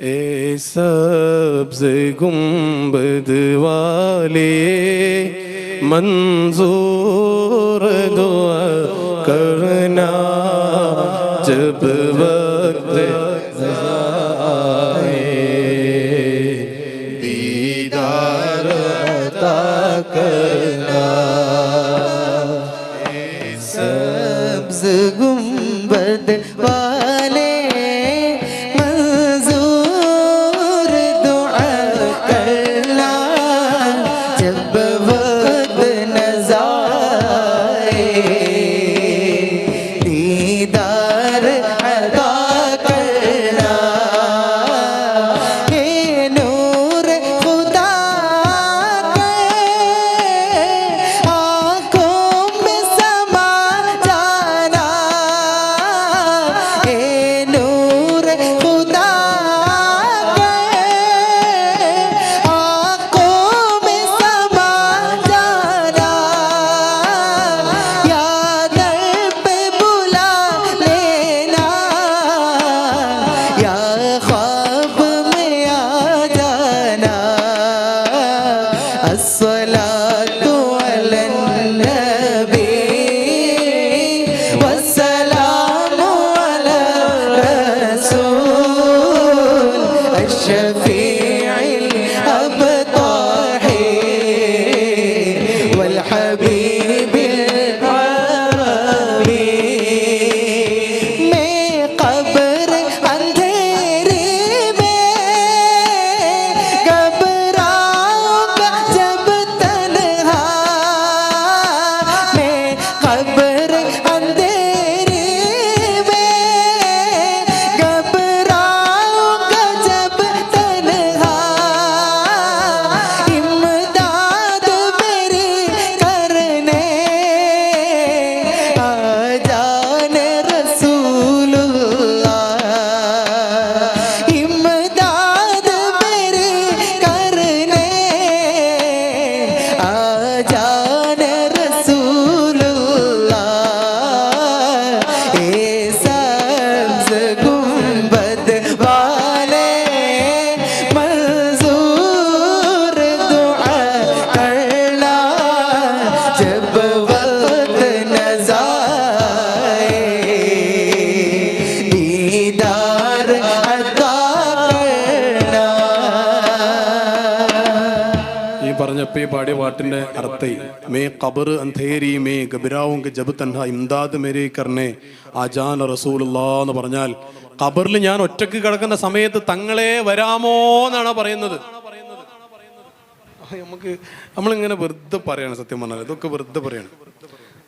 ए सब्ज गुंबद वाले मंजूर दुआ करना जब वक्त दीदार करना। सब्ज गुंबद वाले coração. ഇപ്പം ഈ പാടിയ പാട്ടിന്റെ അർത്ഥം മേ കബർ അന്ധേരി മേ ഗബിരാവും ജബ് തൻഹ ഇംദാദ് മേരി കർണേ അജാൻ റസൂലുള്ള എന്ന് പറഞ്ഞാൽ കബറിൽ ഞാൻ ഒറ്റയ്ക്ക് കിടക്കുന്ന സമയത്ത് തങ്ങളെ വരാമോ എന്നാണ് പറയുന്നത്. നമുക്ക് നമ്മളിങ്ങനെ വെറുതെ പറയാണ് സത്യം പറഞ്ഞാൽ. ഇതൊക്കെ വെറുതെ പറയാണ്.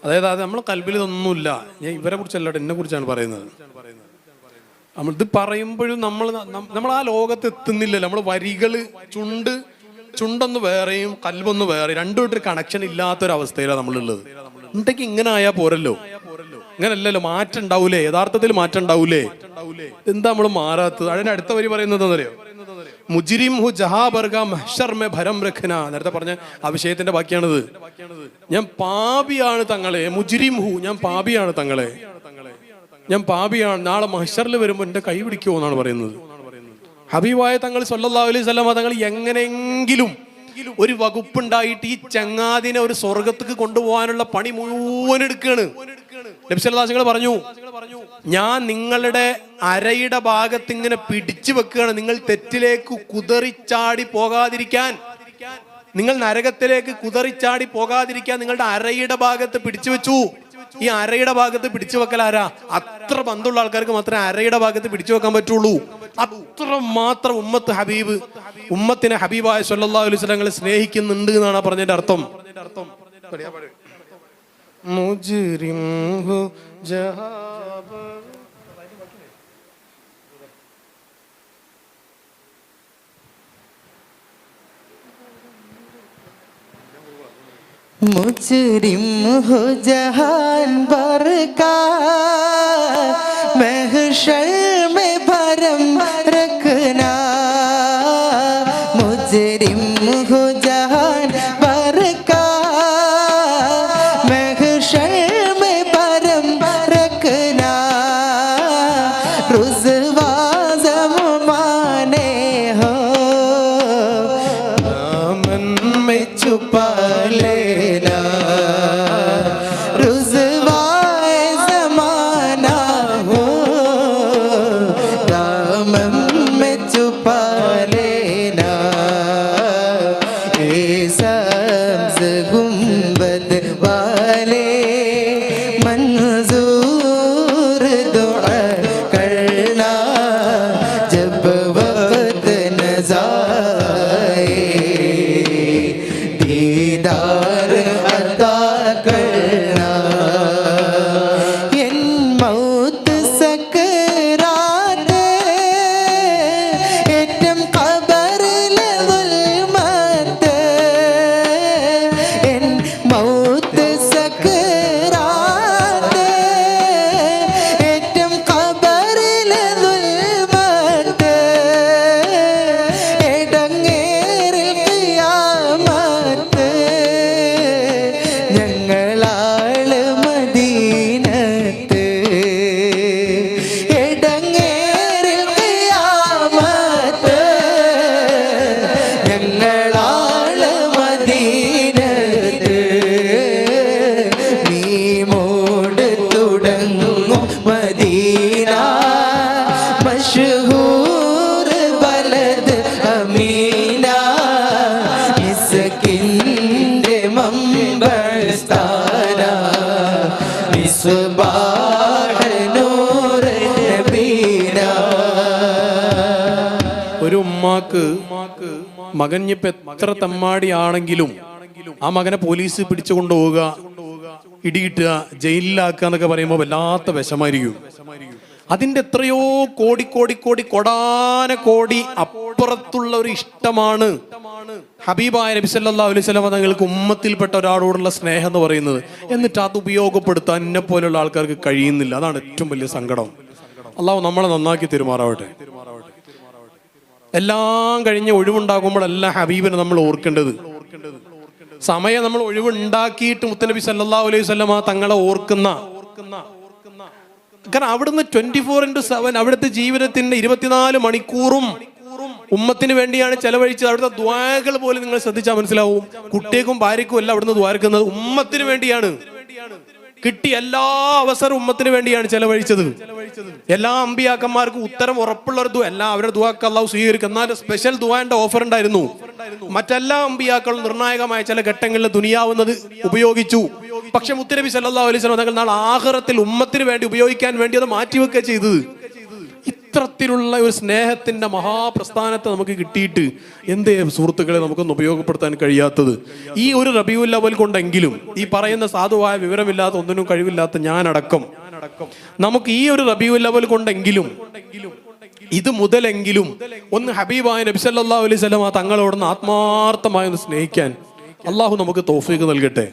അതായത് അത് നമ്മളെ കൽബിൽ ഇതൊന്നുമില്ല. ഞാൻ ഇവരെ കുറിച്ചല്ല എന്നെ കുറിച്ചാണ് പറയുന്നത്. നമ്മൾ ഇത് പറയുമ്പോഴും നമ്മൾ നമ്മൾ ആ ലോകത്ത് എത്തുന്നില്ല നമ്മൾ വരികൾ ചുണ്ട് ചുണ്ടൊന്ന് വേറെയും കൽബൊന്ന് വേറെ രണ്ടും ഒരു കണക്ഷൻ ഇല്ലാത്തൊരവസ്ഥയിലാണ് നമ്മളുള്ളത്. ഉണ്ടെങ്കിൽ ഇങ്ങനെ ആയാ പോരല്ലോ. ഇങ്ങനല്ലല്ലോ മാറ്റം ഉണ്ടാവൂലേ? യഥാർത്ഥത്തിൽ മാറ്റം ഉണ്ടാവൂലേ? എന്താ നമ്മൾ മാറാത്തത്? അതിന്റെ അടുത്ത വരി പറയുന്നത് എന്നറിയോ മുജിരിം ഹു ജഹാ ബർഗ മഹ്ഷർ മെ ഭരം രഖന. നേരത്തെ പറഞ്ഞ ആ വിഷയത്തിന്റെ ബാക്കിയാണിത്. ഞാൻ പാപിയാണ് തങ്ങളെ. മുജിരിം ഹു ഞാൻ പാപിയാണ് തങ്ങളെ. ഞാൻ പാപിയാണ്. നാളെ മഹ്ഷറിൽ വരുമ്പോൾ എന്റെ കൈ പിടിക്കുമോ എന്നാണ് പറയുന്നത്. ഹബീബായ തങ്ങൾ സല്ലല്ലാഹു അലൈഹി വസല്ലം തങ്ങൾ എങ്ങനെയെങ്കിലും ഒരു വകുപ്പുണ്ടായിട്ട് ഈ ചങ്ങാതിനെ ഒരു സ്വർഗത്തേക്ക് കൊണ്ടുപോകാനുള്ള പണി മുഴുവൻ എടുക്കുകയാണ്. നബിസല്ലാസികൾ പറഞ്ഞു ഞാൻ നിങ്ങളുടെ അരയുടെ ഭാഗത്ത് ഇങ്ങനെ പിടിച്ചു വെക്കുകയാണ്. നിങ്ങൾ തെറ്റിലേക്ക് കുതറിച്ചാടി പോകാതിരിക്കാൻ. നിങ്ങൾ നരകത്തിലേക്ക് കുതറിച്ചാടി പോകാതിരിക്കാൻ നിങ്ങളുടെ അരയുടെ ഭാഗത്ത് പിടിച്ചു വെച്ചു. ഈ അരയുടെ ഭാഗത്ത് പിടിച്ചു വെക്കൽ ആരാ? അത്ര ബന്ധമുള്ള ആൾക്കാർക്ക് മാത്രമേ അരയുടെ ഭാഗത്ത് പിടിച്ചു വെക്കാൻ പറ്റുള്ളൂ. അത്ര മാത്രം ഉമ്മത്ത് ഹബീബ് ഉമ്മത്തിനെ ഹബീബായ സല്ലല്ലാഹു അലൈഹി വസല്ലം സ്നേഹിക്കുന്നുണ്ട് എന്നാണ് പറഞ്ഞതിന്റെ അർത്ഥം മുജ്രിം ഹു ജഹാബ് मुजरिम हो जहान भर का महशर में भरम रखना मुजरिम हो जहान भर का महशर में भरम रखना रुजवा മകൻ ഇപ്പൊ എത്ര തമ്മാടിയാണെങ്കിലും ആ മകനെ പോലീസ് പിടിച്ചു കൊണ്ടുപോവുക ഇടിയിട്ടുക ജയിലിലാക്കുക എന്നൊക്കെ പറയുമ്പോൾ വല്ലാത്ത വിഷമായിരിക്കും. അതിന്റെ എത്രയോ കോടി കോടി കോടി കൊടാന കോടി അപ്പുറത്തുള്ള ഒരു ഇഷ്ടമാണ് ഹബീബായ നബി സല്ലാ അലൈഹി വസല്ലം തങ്ങൾക്ക് ഉമ്മത്തിൽപ്പെട്ട ഒരാളോടുള്ള സ്നേഹം എന്ന് പറയുന്നത്. എന്നിട്ട് അത് ഉപയോഗപ്പെടുത്താൻ എന്നെ പോലുള്ള ആൾക്കാർക്ക് കഴിയുന്നില്ല. അതാണ് ഏറ്റവും വലിയ സങ്കടം. അള്ളാഹു നമ്മളെ നന്നാക്കി തെരുമാറാവട്ടെ. എല്ലാം കഴിഞ്ഞ് ഒഴിവുണ്ടാകുമ്പോഴല്ല ഹബീബിനെ നമ്മൾ ഓർക്കേണ്ടത്. സമയം നമ്മൾ ഒഴിവുണ്ടാക്കിയിട്ട് മുത്തനബി സല്ലാ അലൈഹി വസല്ലമ തങ്ങളെ ഓർക്കുന്ന. കാരണം അവിടുന്ന് ട്വന്റി ഫോർ ഇന്റു സെവൻ അവിടുത്തെ ജീവിതത്തിന്റെ ഇരുപത്തിനാല് മണിക്കൂറും ഉമ്മത്തിന് വേണ്ടിയാണ് ചെലവഴിച്ചത്. അവിടുത്തെ ദ്വാകൾ പോലും നിങ്ങൾ ശ്രദ്ധിച്ചാൽ മനസ്സിലാവും. കുട്ടിയേക്കും ഭാര്യക്കും എല്ലാം അവിടുന്ന് ദ്വാരക്കുന്നത് ഉമ്മത്തിന് വേണ്ടിയാണ്. കിട്ടിയ എല്ലാ അവസരവും ഉമ്മത്തിന് വേണ്ടിയാണ് ചെലവഴിച്ചത്. എല്ലാ അമ്പിയാക്കന്മാർക്കും ഉത്തരം ഉറപ്പുള്ള ഒരു ദുആ എല്ലാം അവരുടെ ദുവാക്ക് അള്ളാഹു സ്വീകരിക്കും. എന്നാലും സ്പെഷ്യൽ ദുവാന്റെ ഓഫർ ഉണ്ടായിരുന്നു. മറ്റെല്ലാ അമ്പിയാക്കളും നിർണായകമായ ചില ഘട്ടങ്ങളിൽ ദുനിയാവുന്നത് ഉപയോഗിച്ചു. പക്ഷെ മുത്തനബി സല്ലാ അലൈഹി തങ്ങൾ നാളെ ആഹ്റത്തിൽ ഉമ്മത്തിന് വേണ്ടി ഉപയോഗിക്കാൻ വേണ്ടി അത് മാറ്റിവെക്കുക ചെയ്തത്. ഇത്തരത്തിലുള്ള ഒരു സ്നേഹത്തിന്റെ മഹാപ്രസ്ഥാനത്തെ നമുക്ക് കിട്ടിയിട്ട് എന്തേ സുഹൃത്തുക്കളെ നമുക്കൊന്ന് ഉപയോഗപ്പെടുത്താൻ കഴിയാത്തത്? ഈ ഒരു റബിയുൽ അവൽ കൊണ്ടെങ്കിലും ഈ പറയുന്ന സാധുവായ വിവരമില്ലാത്ത ഒന്നിനും കഴിവില്ലാത്ത ഞാനടക്കം നമുക്ക് ഈ ഒരു റബിയുൽ അവൽ കൊണ്ടെങ്കിലും ഇത് മുതലെങ്കിലും ഒന്ന് ഹബീബായ നബി സല്ലല്ലാഹു അലൈഹി ആ തങ്ങളോടൊന്ന് ആത്മാർത്ഥമായി ഒന്ന് സ്നേഹിക്കാൻ അള്ളാഹു നമുക്ക് തോഫീക്ക് നൽകട്ടെ.